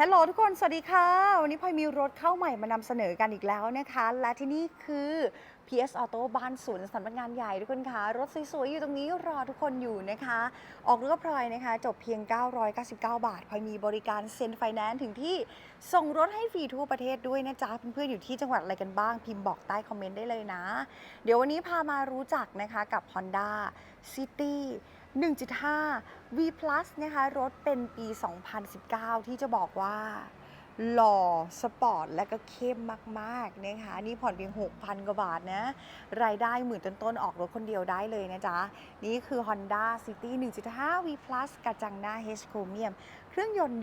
ฮัลโหลทุกคน สวัสดีค่ะ วันนี้พลอยมีรถเข้าใหม่มานำเสนอกันอีกแล้วนะคะ และที่นี่คือ PS Auto บ้านสวนสำนักงานใหญ่ทุกคนคะรถสวยๆอยู่ตรงนี้รอทุกคนอยู่นะคะ ออกรถกับพลอยนะคะ จบเพียง 999 บาทพลอยมีบริการเซ็นไฟแนนซ์ถึงที่ส่งรถให้ฟรีทั่วประเทศด้วยนะจ๊ะเพื่อนๆอยู่ที่จังหวัดอะไรกันบ้างพิมพ์บอกใต้คอมเมนต์ได้เลยนะ เดี๋ยววันนี้พามารู้จักนะคะกับ Honda City 1.5 V Plus นะคะ รถเป็นปี 2019 ที่จะบอกว่าหล่อสปอร์ตและก็เข้มมากๆนะคะนี่ผ่อนเพียง 6,000 กว่าบาทนะ รายได้หมื่นต้นๆ ออกรถคนเดียวได้เลยนะจ๊ะ นี่คือ Honda City 1.5 V Plus กระจังหน้า H Chromium เครื่องยนต์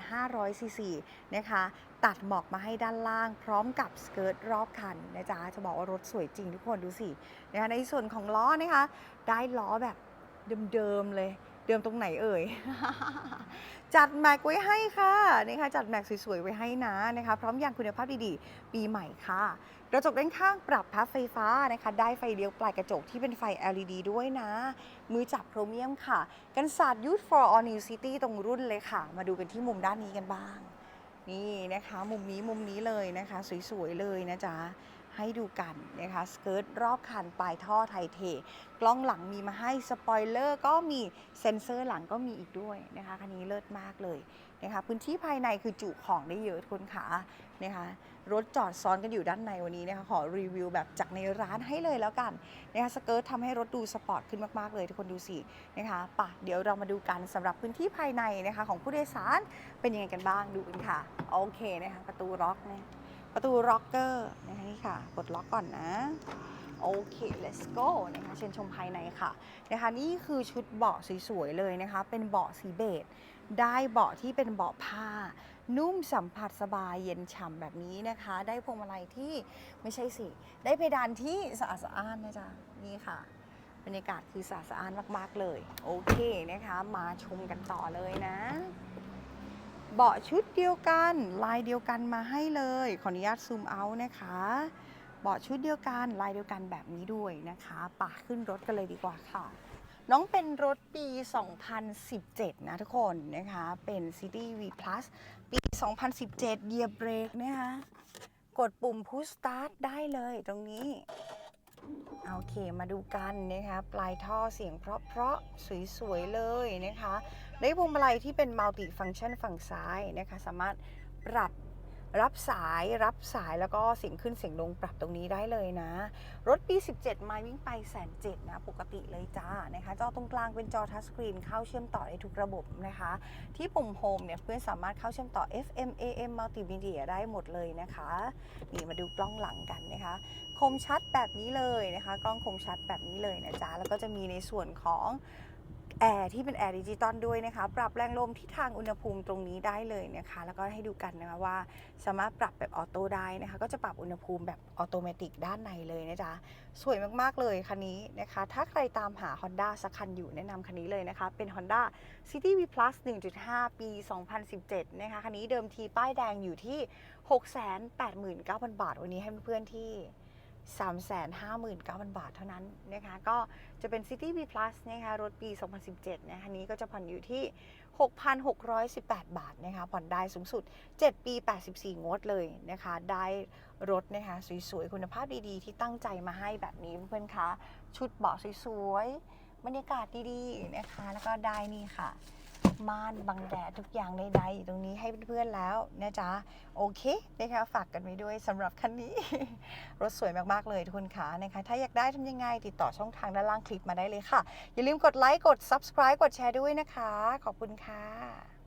1,500 ซีซีนะคะ ตัดหมอกมาให้ด้านล่าง พร้อมกับสเกิร์ตรอบคันนะจ๊ะ จะบอกว่ารถสวยจริงทุกคนดูสินะคะในส่วนของล้อนะคะ ได้ล้อแบบ เดิมๆเลย เดิมตรงไหนเอ่ย จัดแม็กไว้ให้ค่ะนะคะจัดแม็กสวยๆไว้ให้นะนะคะ พร้อมอยางคุณภาพดีๆ ปีใหม่ค่ะกระจกด้านข้างปรับพับไฟฟ้านะคะ ได้ไฟเลี้ยวปลายกระจกที่เป็นไฟ LED ด้วยนะ มือจับโครเมียมค่ะ กันศาสตร์ Youth for All New City ตรงรุ่นเลยค่ะ มาดูกันที่มุมด้านนี้กันบ้าง นี่นะคะ มุมนี้มุมนี้เลยนะคะ สวยๆเลยนะจ๊ะ ให้ดูกันนะคะสเกิร์ตรอบคันปลายท่อไทเท กล้องหลังมีมาให้สปอยเลอร์ก็มีเซ็นเซอร์หลังก็มีอีกด้วยนะคะคันนี้เลิศมากเลยนะคะพื้นที่ภายในคือจุของได้เยอะทุกคนขานะคะรถจอดซ้อนกันอยู่ด้านในวันนี้นะคะขอรีวิวแบบจากในร้านให้เลยแล้วกันนะคะสเกิร์ตทำให้รถดูสปอร์ตขึ้นมาก ๆ เลยทุกคนดูสินะคะป่ะเดี๋ยวเรามาดูกันสำหรับพื้นที่ภายในนะคะของผู้โดยสารเป็นยังไงกันบ้างดูกันค่ะ โอเคนะคะประตูล็อกนะ ประตูล็อกเกอร์นะคะนี่ค่ะ กดล็อกก่อนนะโอเค let's go นะคะเชิญชมภายในค่ะนะคะนี่คือชุดเบาะสวยๆเลยนะคะ เป็นเบาะสีเบจได้เบาะที่เป็นเบาะผ้า นุ่มสัมผัสสบายเย็นฉ่ำแบบนี้นะคะ ได้พวงมาลัยที่ไม่ใช่สิ ได้เพดานที่สะอาดสะอ้านนะจ๊ะนี่ค่ะบรรยากาศคือสะอาดสะอ้านมากๆเลย โอเคนะคะ มาชมกันต่อเลยนะ เบาะชุดเดียวกันลายเดียวกันมาให้เลย ขออนุญาตซูมเอานะคะ เบาะชุดเดียวกันลายเดียวกันแบบนี้ด้วยนะคะป่ะขึ้นรถกันเลยดีกว่าค่ะ น้องเป็นรถปี 2017 นะทุกคนนะคะ เป็น City V Plus ปี 2017 เยียบเบรกนะคะ กดปุ่ม Push Start ได้เลยตรงนี้ โอเคมาดูกันนะคะ ปลายท่อเสียงเพราะๆสวยๆเลยนะคะ ได้พวงมาลัยที่เป็นมัลติฟังก์ชันฝั่งซ้ายนะคะ สามารถปรับ รับสายรับสายแล้วก็เสียงขึ้นเสียงลงปรับตรงนี้ได้เลยนะ รถปี 17ไมล์วิ่งไปแสนเจ็ดนะปกติเลยจ้านะคะจอตรงกลางเป็นจอทัชสกรีนเข้าเชื่อมต่อได้ทุกระบบนะคะ ที่ปุ่มโฮมเนี่ยเพื่อนสามารถเข้าเชื่อมต่อ FM AM Multimedia ได้หมดเลยนะคะนี่มาดูกล้องหลังกันนะคะคมชัดแบบนี้เลยนะคะ กล้องคมชัดแบบนี้เลยนะจ๊ะแล้วก็จะมีในส่วนของ แอร์ที่เป็นแอร์ดิจิตอลด้วยนะคะ ปรับแรงลมที่ทางอุณหภูมิตรงนี้ได้เลยนะคะ แล้วก็ให้ดูกันนะคะว่าสามารถปรับแบบออโต้ได้นะคะ ก็จะปรับอุณหภูมิแบบออโตเมติกด้านในเลยนะจ๊ะ สวยมากๆเลยคันนี้นะคะ ถ้าใครตามหา Honda สักคันอยู่แนะนำคันนี้เลยนะคะ เป็น Honda City V Plus 1.5 ปี 2017 นะคะ คันนี้เดิมทีป้ายแดงอยู่ที่ 689,000 บาท วันนี้ให้เพื่อนๆที่ 359,000 บาทเท่านั้นนะคะ ก็จะเป็น City V Plus นะคะรถปี 2017 นะคะนี้ก็จะผ่อนอยู่ที่ 6,618 บาทนะคะ ผ่อนได้สูงสุด 7 ปี 84 งวดเลยนะคะ ได้รถนะคะสวยๆ คุณภาพดีๆ ที่ตั้งใจมาให้แบบนี้เพื่อนๆคะชุดเบาะสวยๆ บรรยากาศดีๆ นะคะ แล้วก็ได้นี่ค่ะ ม่านบังแดดทุกอย่างใดๆอยู่ตรงนี้ให้เพื่อนๆแล้วนะจ๊ะ โอเคนะคะฝากกันไว้ด้วยสำหรับคันนี้ รถสวยมากๆเลยทุกคนคะนะคะ ถ้าอยากได้ทำยังไงติดต่อช่องทางด้านล่างคลิปมาได้เลยค่ะ อย่าลืมกดไลค์กด subscribe กดแชร์ด้วยนะคะ ขอบคุณค่ะ